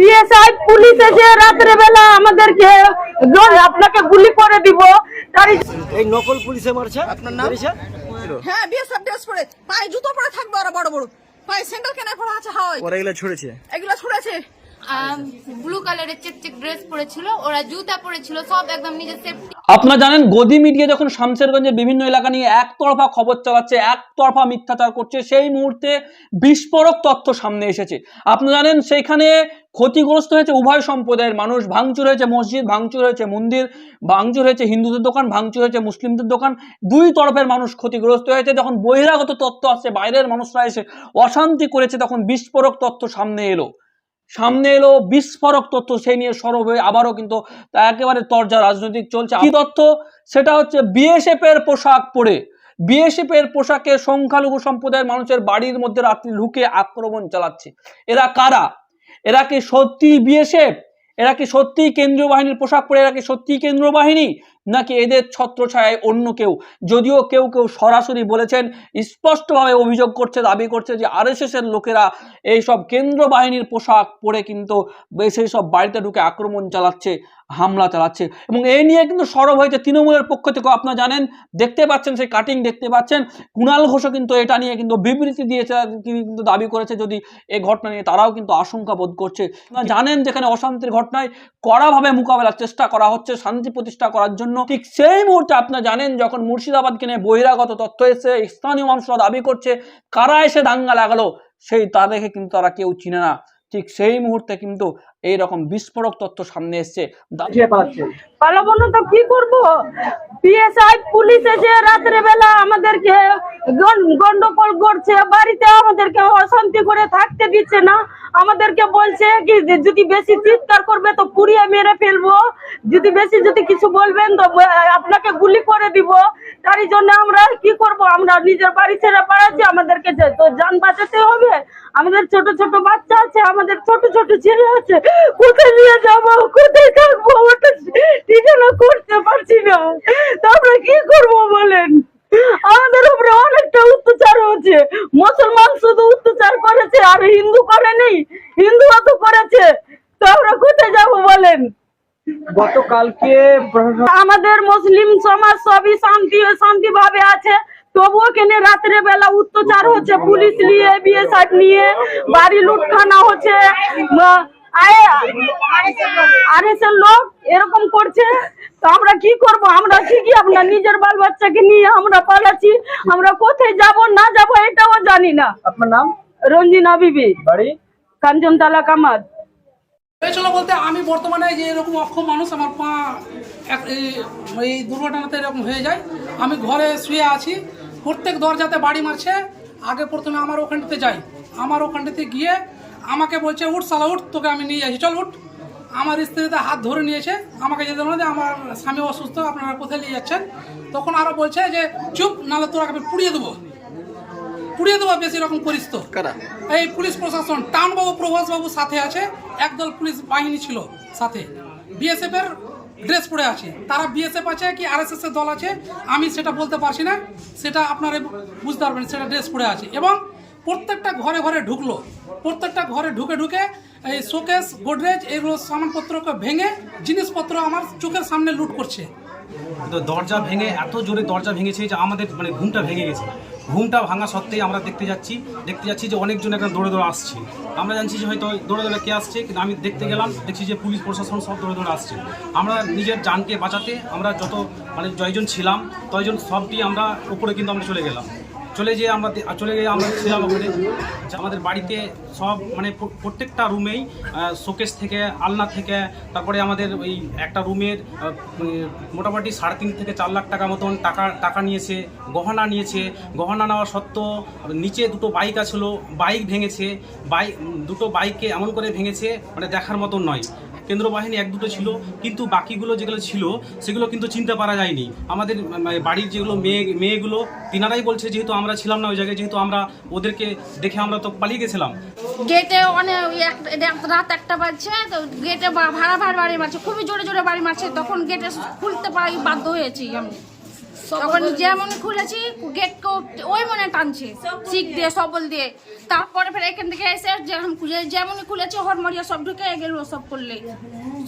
PSI police এসে রাত্রে বেলা আমাদেরকে "জন, আপনাকে গুলি করে দিব। তারই এই নকল পুলিশে মারছে। আপনার নাম? হ্যাঁ বিএসএফ ড্রেস পরে। পায়ে জুতো পরে থাকবে আর বড় বড়। পায়ে স্যান্ডেল কেনার পরে আছে হাওয়াই ওরা এগুলো ছড়েছে। এগুলা ছুড়েছে। ব্লু কালারের চেক ড্রেস পরেছিল, ওরা জুতা পরেছিল, সব একদম নিজের সেফটি আপনারা জানেন, গদি মিডিয়া যখন বিভিন্ন এলাকা নিয়ে একতরফা খবর চালাচ্ছে, একতরফা মিথ্যাচার করছে, সেই মুহূর্তে বিস্ফোরক তথ্য সামনে এসেছে। আপনারা জানেন, সেইখানে ক্ষতিগ্রস্ত হয়েছে উভয় সম্প্রদায়ের মানুষ। ভাঙচুর হয়েছে মসজিদ, ভাঙচুর হয়েছে মন্দির, ভাঙচুর হয়েছে হিন্দুদের দোকান, ভাঙচুর হয়েছে মুসলিমদের দোকান। দুই তরফের মানুষ ক্ষতিগ্রস্ত হয়েছে। যখন বহিরাগত তথ্য আসছে, বাইরের মানুষরা এসে অশান্তি করেছে, তখন বিস্ফোরক তথ্য সামনে এলো। সামনে এলো বিস্ফোরক তথ্য, সেই নিয়ে সরব হয়ে আবারও কিন্তু একেবারে তরজা রাজনৈতিক চলছে। কি তথ্য, সেটা হচ্ছে বিএসএফ এর পোশাক পরে। বিএসএফ এর পোশাকে সংখ্যালঘু সম্প্রদায়ের মানুষের বাড়ির মধ্যে রাত্রি ঢুকে আক্রমণ চালাচ্ছে। এরা কারা? এরা কি সত্যি বিএসএফ এরা কি সত্যি কেন্দ্রীয় বাহিনীর পোশাক পরে? এরা কি সত্যি কেন্দ্রীয় বাহিনী? নাকি এদের ছত্রছায়ায় অন্য কেউ? যদিও কেউ কেউ সরাসরি বলেছেন, স্পষ্টভাবে অভিযোগ করছে, দাবি করছে যে আরএসএস এর লোকেরা এই সব কেন্দ্র বাহিনীর পোশাক পরে কিন্তু সেই সব বাড়িতে ঢুকে আক্রমণ চালাচ্ছে। হামলা চালাচ্ছে। এবং এই নিয়ে কিন্তু সরব হয়েছে তৃণমূলের পক্ষ থেকে আপনারা জানেন, দেখতে পাচ্ছেন সেই কাটিং দেখতে পাচ্ছেন। কুণাল ঘোষও কিন্তু এটা নিয়ে কিন্তু বিবৃতি দিয়েছে, তিনি কিন্তু দাবি করেছে যদি এই ঘটনা নিয়ে, তারাও কিন্তু আশঙ্কা বোধ করছে। আপনারা জানেন যেখানে অশান্তির ঘটনায় কড়াভাবে মোকাবেলার চেষ্টা করা হচ্ছে, শান্তি প্রতিষ্ঠা করার জন্য। ঠিক সেই মুহূর্তে আপনারা জানেন, যখন মুর্শিদাবাদকে নিয়ে বহিরাগত তথ্য এসে স্থানীয় মানুষরা দাবি করছে, কারা এসে দাঙ্গা লাগালো, সেই তা দেখে কিন্তু তারা কেউ চিনে না। ঠিক সেই মুহূর্তে কিন্তু এইরকম বিস্ফোরক তথ্য সামনে এসছে। পালাবো না তো কি করব? পিএসআই পুলিশ এসে রাত্রে বেলা আমাদেরকে গন- গন্ডগোল করছে বাড়িতে আমাদেরকে অশান্তি করে থাকতে দিচ্ছে না। আমাদেরকে বলছে কি যদি বেশি চিৎকার করবে তো পুড়িয়ে মেরে ফেলব। যদি বেশি যদি কিছু বলবেন তো আপনাকে গুলি করে দিব। তারই জন্য আমরা কি করব? আমরা নিজের বাড়ি ছেড়ে পাড়াচ্ছি আমাদেরকে তো যান বাঁচাতে হবে। আমাদের ছোট ছোট বাচ্চা আছে, আমাদের ছোট ছোট ছেলে আছে। কোথায় নিয়ে যাব? কোথায় থাকব? ওটা ঠিকানা করতে পারছি না। তো আমরা কি করব বলেন আমাদের উপরে অনেকটা অত্যাচার হচ্ছে মুসলমান শুধু অত্যাচার করেছে আর হিন্দু করেনি হিন্দুও তো করেছে তো আমরা কোথায় যাব বলেন প্রশাসন আমাদের মুসলিম সমাজ সবই শান্তি শান্তি ভাবে আছে। তবুও কেন রাত্রে বেলা অত্যাচার হচ্ছে? পুলিশ নিয়ে বিএসএফ নিয়ে বাড়ি লুটখানা হচ্ছে। আর এসের লোক এরকম করছে? তো আমরা কি করব? আমরা ঠিকই আমরা নিজের বাল বাচ্চাকে নিয়ে আমরা পালাচ্ছি। আমরা কোথায় যাব না যাব এটাও জানি না। আপনার নাম? রঞ্জিনা বিবি। বাড়ি? কাঞ্চনতলা কামাদ। হয়েছিল বলতে আমি বর্তমানে যে এরকম অক্ষম মানুষ, আমার পা এই দুর্ঘটনাতে এরকম হয়ে যায়। আমি ঘরে শুয়ে আছি। প্রত্যেক দরজাতে বাড়ি মারছে। আগে প্রথমে আমার ওখানটাতে যাই। আমার ওখানটাতে গিয়ে আমাকে বলছে, উঠ সালা উঠ, তোকে আমি নিয়ে যাচ্ছি চল, উঠ। আমার স্ত্রীতে হাত ধরে নিয়েছে। আমাকে যেতে বলে যে আমার স্বামী অসুস্থ, আপনারা কোথায় নিয়ে যাচ্ছেন? তখন আরও বলছে যে, চুপ, নাহলে তোরা আমি পুড়িয়ে দেবো। পুড়িয়ে দেবো বেশি রকম করিস তো। এই পুলিশ প্রশাসন টাউনবাবু প্রভাসবাবু সাথে আছে একদল পুলিশ বাহিনী ছিল সাথে। বিএসএফ এর ড্রেস পরে আছে। তারা বিএসএফ আছে কি আরএসএস এর দল আছে? আমি সেটা বলতে পারছি না। সেটা আপনারা বুঝতে পারবেন সেটা ড্রেস পরে আছে। এবং প্রত্যেকটা ঘরে ঘরে ঢুকলো। প্রত্যেকটা ঘরে ঢুকে ঢুকে এই শোকেস গোদরেজ এগুলো সামানপত্রকে ভেঙে জিনিসপত্র আমার চোখের সামনে লুট করছে। তো দরজা ভেঙে এত জোরে দরজা ভেঙেছে যে আমাদের মানে ঘুমটা ভেঙে গেছে। ঘুমটা ভাঙা সত্ত্বেই আমরা দেখতে যাচ্ছি দেখতে যাচ্ছি যে অনেকজন এখানে দৌড়ে দৌড়ে আসছে। আমরা জানছি যে হয়তো দৌড়ে দৌড়ে কে আসছে, কিন্তু আমি দেখতে গেলাম, দেখছি যে পুলিশ, প্রশাসন সব দৌড়ে দৌড়ে আসছে। আমরা নিজের জানকে বাঁচাতে আমরা যত মানে জয়জন ছিলাম, তয়জন সবটি আমরা উপরে কিন্তু আমরা চলে গেলাম। চলে যেয়ে আমরা চলে গিয়ে আমরা ছিলাম ওখানে আমাদের বাড়িতে সব মানে প্রত্যেকটা রুমেই শোকেস থেকে, আলনা থেকে, তারপরে আমাদের ওই একটা রুমের মোটামুটি সাড়ে তিন থেকে চার লাখ টাকা মতন টাকা টাকা নিয়েছে, গহনা নিয়েছে। গহনা নেওয়া সত্ত্বেও নিচে দুটো বাইক আছিল, বাইক ভেঙেছে বাইক দুটো বাইককে এমন করে ভেঙেছে মানে দেখার মতন নয়। কেন্দ্র বাহিনী এক দুটো ছিল, কিন্তু বাকিগুলো যেগুলো ছিল, সেগুলো কিন্তু চিনতে পারা যায়নি। আমাদের মানে বাড়ির যেগুলো মেয়ে, মেয়েগুলো, তিনারাই বলছে যেহেতু আমরা ছিলাম না ওই জায়গায়, যেহেতু আমরা ওদেরকে দেখে আমরা তো পালিয়ে গেছিলাম। গেটে অনেক এক- রাত একটা বাজছে, তো গেটে ভাড়া ভাড়া, বাড়ি মারছে, খুবই জোরে জোরে বাড়ি মারছে, তখন গেটে খুলতে পারি, বাধ্য হয়েছি আমি। তখন যেমন খুলেছি গেট ওই মনে টানছে চিক দিয়ে। সবল দিয়ে। তারপরে ফের এখান থেকে এসে খুলে যেমন খুলেছে হরমরিয়া সব ঢুকে গেল সব করলে।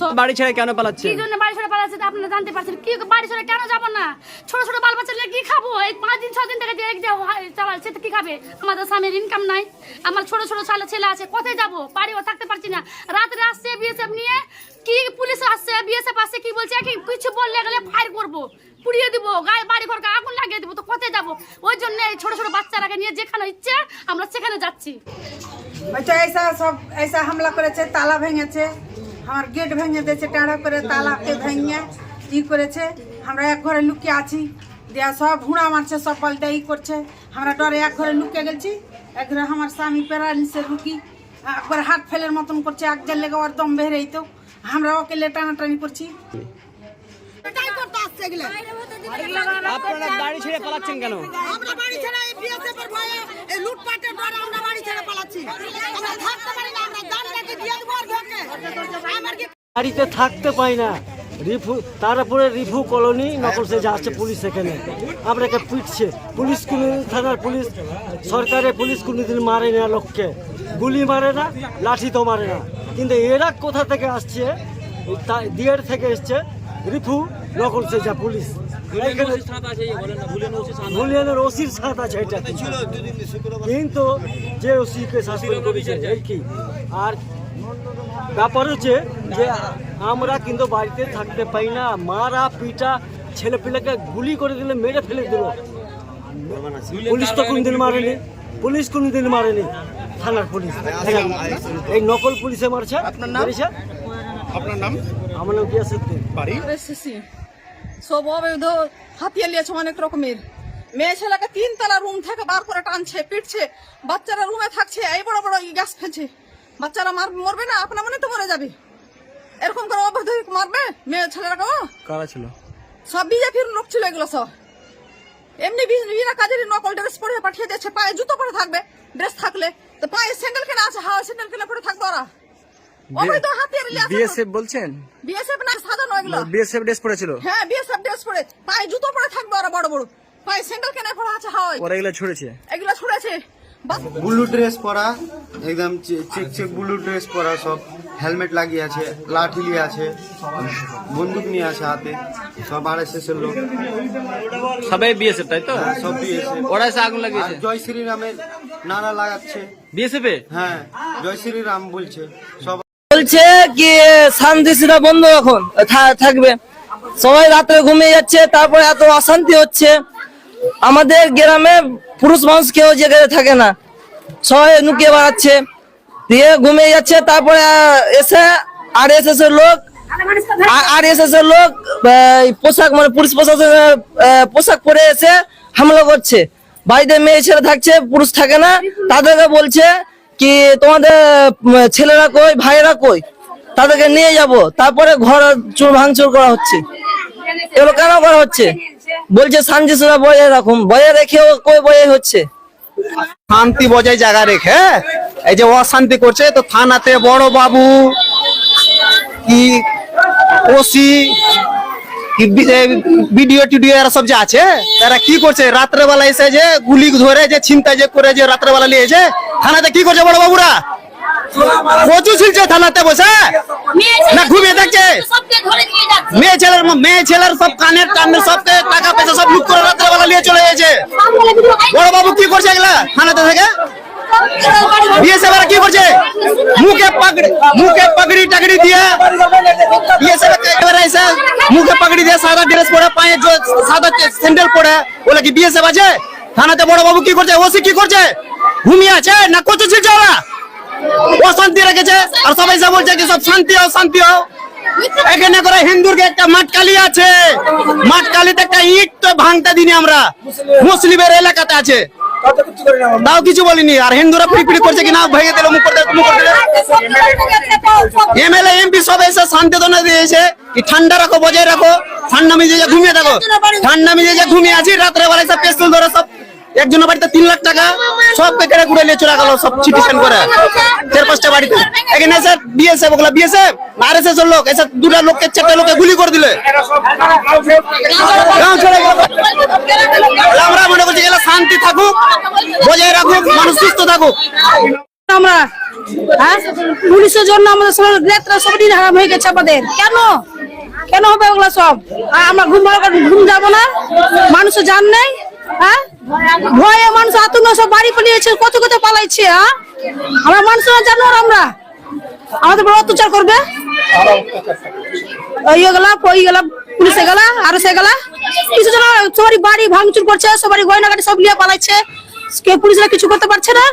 সব বাড়ি ছেড়ে কেন পালাচ্ছে? কি জন্য বাড়ি ছেড়ে পালাচ্ছে তা আপনারা জানতে পারছেন। কি বাড়ি ছেড়ে কেন যাব না? ছোট ছোট বাল বাচ্চা কি খাব? এই পাঁচ দিন ছ দিন থেকে যে চালাচ্ছে তো কি খাবে? আমাদের স্বামীর ইনকাম নাই। আমার ছোট ছোট ছেলে ছেলে আছে কোথায় যাব? বাড়িও থাকতে পারছি না। রাত্রে আসছে বিএসএফ নিয়ে কি পুলিশ আসছে বিএসএফ আসছে কি বলছে কি কিছু বললে গেলে ফায়ার করব। পুড়িয়ে দিব, গায়ে বাড়ি ঘরকে আগুন লাগিয়ে দিব, তো কোথায় যাব? ওই জন্য ছোট ছোট বাচ্চারাকে নিয়ে যেখানে ইচ্ছে, আমরা সেখানে যাচ্ছি। এইসা সব এইসা হামলা করেছে, তালা ভেঙেছে। আমার গেট ভেঙে দিয়েছে, টাড়া করে তালাকে ভেঙে ই করেছে। আমরা এক ঘরে লুকিয়ে আছি। দেয়া সব ঘুড়া মারছে, সব পাল্টা ই করছে। আমরা ডরে এক ঘরে লুকিয়ে গেছি এক ঘরে আমার স্বামী প্যারালিসের লুকি একবার হাত ফেলের মতন করছে, এক জাল লেগে ওর দম বেড়েই তো আমরা ওকে লে টানাটানি করছি। আসছে এগুলো। আপনারা বাড়ি ছেড়ে পালাচ্ছেন কেন? আমরা বাড়ি ছেড়ে এই বিএসএফ এর ভয়ে এই লুটপাটের ডরে আমরা বাড়ি ছেড়ে পালাচ্ছি। আমরা থাকতে পারি না আমরা নাকি দিয়ে দেবো আর ঘরকে আমার কি বাড়িতে থাকতে পাই না। রিফু তারপরে রিফু কলোনি নকল সে যাচ্ছে পুলিশ সেখানে আপনাকে পিটছে। পুলিশ কোনো থানার পুলিশ সরকারের পুলিশ কোনোদিন মারে না লোককে। গুলি মারে না লাঠি তো মারে না। কিন্তু এরা কোথা থেকে আসছে? দিয়ের থেকে এসছে। রিফু নকল সে পুলিশ। ভুলিয়ানের ওসির সাথ আছে এটা কিন্তু যে ওসিকে শাসন করেছে এই কি? আর ব্যাপার হচ্ছে যে আমরা কিন্তু বাড়িতে থাকতে পাই না মারা পিটা ছেলে পিলেকে গুলি করে দিলে মেরে ফেলে দিল। পুলিশ তো কোনদিন মারেনি? পুলিশ কোনদিন মারেনি? থানার পুলিশ। এই নকল পুলিশে মারছে। আপনার নাম? আপনার নাম? আমার নাম গিয়াসুদ্দিন বাড়ি? এসেছি সব অবৈধ হাতিয়ে নিয়েছে অনেক রকমের। মেয়ে ছেলেকে তিন তলা রুম থেকে বার করে টানছে পিটছে বাচ্চারা রুমে থাকছে এই বড় বড় গ্যাস ফেলছে। বাচ্চারা মার মরবে না আপনা মনে তো মরে যাবে। এরকম করে অবৈধ মারবে মেয়ে ছেলেরাকে কারা ছিল? সব বিজেপির লোক ছিল এগুলো সব। এমনি বিনা কাজের নকল ড্রেস পরে পাঠিয়ে দিয়েছে পায়ে জুতো পরে থাকবে ড্রেস থাকলে। তো পায়ে স্যান্ডেল কেনা আছে হাওয়া স্যান্ডেল কেনা পরে থাকবে ওরা। অবৈধ হাতিয়ার বিএসএফ বলছেন? বিএসএফ না সাধারণ এগুলো। বিএসএফ ড্রেস পরেছিল। হ্যাঁ বিএসএফ ড্রেস পরে। পায়ে জুতো পরে থাকবে ওরা বড় বড়। পায়ে স্যান্ডেল কেনা পড়া আছে হাওয়ায়। ওরা এগুলো ছুড়েছে। এগুলো ছুড়েছে। বাস ব্লু ড্রেস পরা একদম চেক চেক ব্লু ড্রেস পরা সব। হেলমেট লাগিয়ে আছে লাঠি নিয়ে আছে। বন্দুক নিয়ে আছে হাতে। সব আর এস এর লোক। সবাই বিএসএফ তাই তো? হ্যাঁ, সব বিএসএফ ওরা এসে আগুন লাগিয়েছে। জয় শ্রীরামের নারা লাগাচ্ছে। বিএসএফ এ? হ্যাঁ জয় শ্রীরাম বলছে। সব বলছে কি শান্তি সেটা বন্ধ এখন থাকবে। সবাই রাত্রে ঘুমিয়ে যাচ্ছে, তারপরে এত অশান্তি হচ্ছে। আমাদের গ্রামে পুরুষ মানুষ কেউ জেগে থাকে না। সবাই নুকিয়ে বেড়াচ্ছে। দিয়ে ঘুমিয়ে যাচ্ছে, তারপরে এসে আর এস এস এর লোক আর এস এস এর লোক পোশাক মানে পুলিশ প্রশাসনের পোশাক পরে এসে হামলা করছে। বাড়িতে মেয়ে ছেলে থাকছে, পুরুষ থাকে না। তাদেরকে বলছে কি তোমাদের ছেলেরা কই, ভাইয়েরা কই? তাদেরকে নিয়ে যাব। তারপরে ঘর চুর, ভাঙচুর করা হচ্ছে। এগুলো কেন করা হচ্ছে? বলছে শান্তি সুরা বজায় রাখুন বজায় রেখেও কই বজায় হচ্ছে? শান্তি বজায় জায়গা রেখে এই যে অশান্তি করছে, তো থানাতে বড় বাবু, কি, ওসি ভিডিও টিডিও এরা সব যে আছে তারা কি করছে? রাত্রেবেলা এসে যে গুলি ধরে, যে ছিনতা যে করে যে রাত্রেবেলা নিয়েছে থানাতে কি করছে বড় বাবুরা? প্রচুর ছিলছে থানাতে বসে? না ঘুমিয়ে থাকছে। যাচ্ছে। মেয়ে ছেলের মেয়ে ছেলের সব কানের টানের সব টাকা পয়সা সব লুট করে রাত্রেবেলা নিয়ে চলে গেছে। বড় বাবু কি করছে এগুলা থানাতে থেকে? বিএসএফ কি করছে? মুখে পাগড়ি মুখে পাগড়ি টাগড়ি দিয়ে বিএসএফ এবারে এসে মুখে পাগড়ি দিয়ে সাদা ড্রেস পরে পায়ে সাদা স্যান্ডেল পরে। বলে কি বিএসএফ আছে? থানাতে বড় বাবু কি করছে? ওসি কি করছে? ঘুমিয়ে আছে, না কচু ছিলছে ওরা? অশান্তি রেখেছে, আর সবাই সব বলছে কি, সব শান্তি হও শান্তি হও। এখানে করে হিন্দুর একটা মাটকালি আছে। মাটকালিতে একটা ইট তো ভাঙতে দিনি আমরা। মুসলিমের এলাকাতে আছে। তাও কিছু বলিনি, আর হিন্দুরা পিড়ি করছে কিনা, ভেঙে দিল, মুখ এমএলএ, এমপি সব এসে শান্তিদনা দিয়েছে কি ঠান্ডা রাখো, বজায় রাখো, ঠান্ডা মিজে যে ঘুমিয়ে থাকো। ঠান্ডা মিজে যে ঘুমিয়ে আছি রাত্রে বেলায় সব পেস্তুল ধরে সব একজনের বাড়িতে তিন লাখ টাকা, সব কেটে কুড়ে নিয়ে চলে গেল, সব চিটিশন করে। চার পাঁচটা বাড়িতে। এখানে এসে বিএসএফ ওগুলা বিএসএফ আর এস এস লোক, এসে দুটা লোককে, চারটা লোককে গুলি করে দিলে। আমরা মনে করছি এগুলা শান্তি থাকুক, বজায় রাখুক, মানুষ সুস্থ থাকুক। আমরা হ্যাঁ? পুলিশের জন্য আমাদের সব নেত্রা সব দিন হারাম হয়ে গেছে আমাদের। কেন? কেন হবে ওগুলো সব? আমরা ঘুম ঘুম যাব না? মানুষের জান নেই? হ্যাঁ? ভয়ে মানুষ আতঙ্ক সব বাড়ি পালিয়েছে, কত কত পালাইছে হ্যাঁ? আমরা মানুষরা জানোয়ার আমরা? আমাদের বড় অত্যাচার করবে? গেলা ওই গেলা সে গেলা কিছু বাড়ি করছে সব নিয়ে কেউ পুলিশরা কিছু করতে পারছে না?